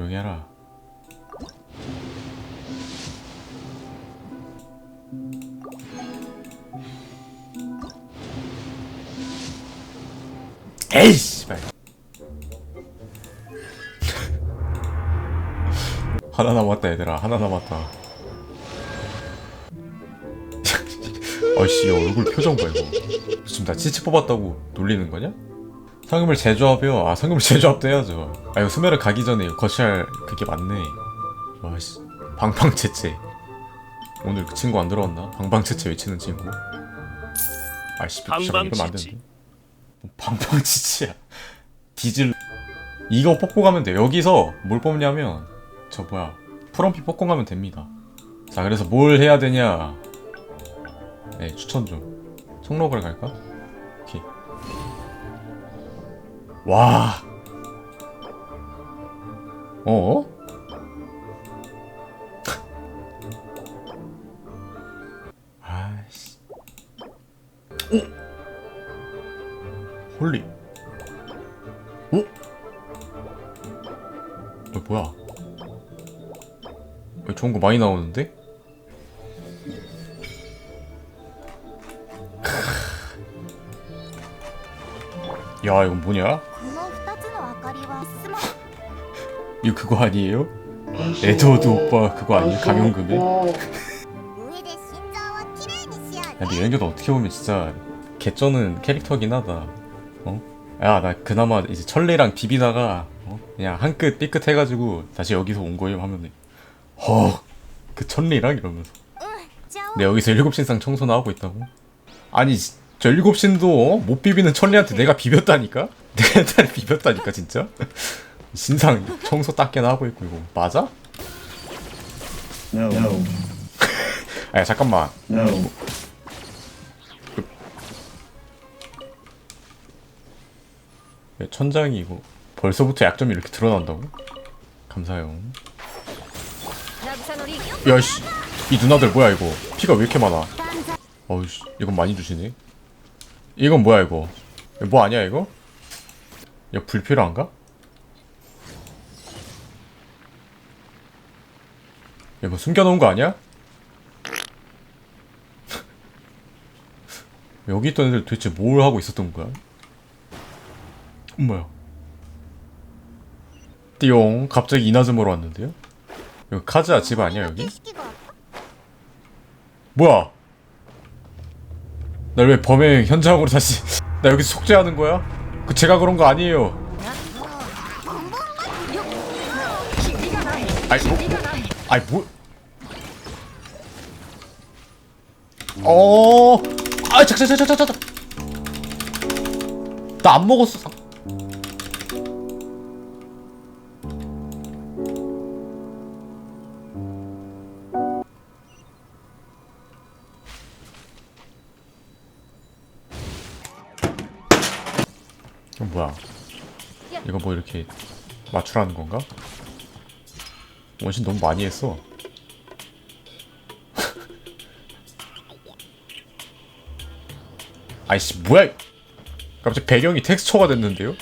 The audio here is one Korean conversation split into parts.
조용히 해라. 에이 씨발. 하나 남았다 얘들아 하나 남았다. 아이씨 얼굴 표정 봐 이거. 지금 나 치치 뽑았다고 놀리는 거냐? 상금을 제조합이요. 아 상금을 제조합도 해야죠. 아 이거 수메르 가기 전에 이거 거치할 그게 맞네. 와씨 방방채채. 오늘 그 친구 안 들어왔나? 방방채채 외치는 친구. 아이씨 잠깐 이러면 안 방방치치. 되는데. 뭐 방방치치야. 디즐. 이거 뽑고 가면 돼. 여기서 뭘 뽑냐면 저 뭐야 프롬피 뽑고 가면 됩니다. 자 그래서 뭘 해야 되냐? 네 추천 좀. 총록을 갈까? 와. 어? 아이씨. 오. 홀리. 오. 어 뭐야? 왜 좋은 거 많이 나오는데? 야 이건 뭐냐? 이거 그거 아니에요? 에드워드 오빠 그거 아니에요? 강용금의? 근데 여행교도 어떻게 보면 진짜 개쩌는 캐릭터긴 하다. 어? 야 나 그나마 이제 천례랑 비비다가 어? 그냥 한 끗 삐끗 해가지고 다시 여기서 온 거예요 하면 허그 천례랑 이러면서 내 여기서 일곱 신상 청소나 하고 있다고? 아니 저 일곱 신도 어? 못 비비는 천리한테 내가 비볐다니까? 내가 옛날에 비볐다니까 진짜? 신상 청소 닦게나 하고 있고 이거 맞아? No. No. 아 잠깐만 No. 야, 천장이 이거 벌써부터 약점이 이렇게 드러난다고? 감사해요. 야씨, 이 누나들 뭐야 이거? 피가 왜 이렇게 많아? 어우씨, 이건 많이 주시네. 이건 뭐야 이거? 뭐 아니야 이거? 야 불필요한가? 야 뭐 숨겨놓은 거 아니야? 여기 있던 애들 도대체 뭘 하고 있었던 거야? 뭐야? 띠용 갑자기 이나즈모로 왔는데요? 여기 카즈아 집 아니야 여기? 뭐야? 날 왜 범행 현장으로 다시 나 여기서 속죄하는 거야? 그 제가 그런 거 아니에요. 아이 뭐? 아이 뭐? 어, 아 잠깐 잠깐 잠깐 잠깐. 나 안 먹었어. 이건 뭐야? 이거 뭐 이렇게 맞추라는 건가? 원신 너무 많이 했어. 아이씨 뭐야? 갑자기 배경이 텍스처가 됐는데요?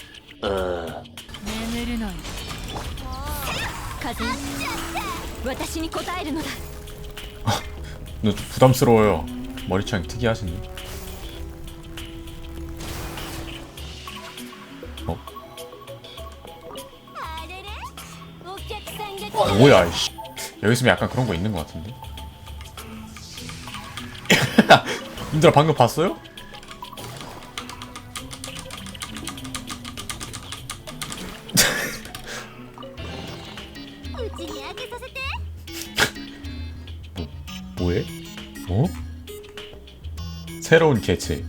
아, 너 부담스러워요. 머리창이 특이하시니. 어? 뭐야 이씨 여기 있으면 약간 그런 거 있는 것 같은데 님들아 방금 봤어요? 뭐, 뭐해? 어? 새로운 개체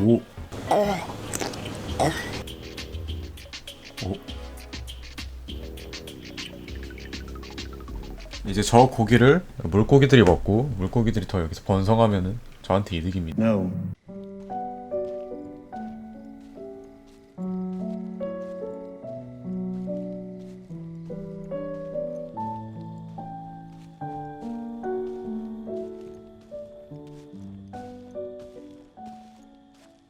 오. 오. 이제 저 고기를 물고기들이 먹고 물고기들이 더 여기서 번성하면은 저한테 이득입니다. No.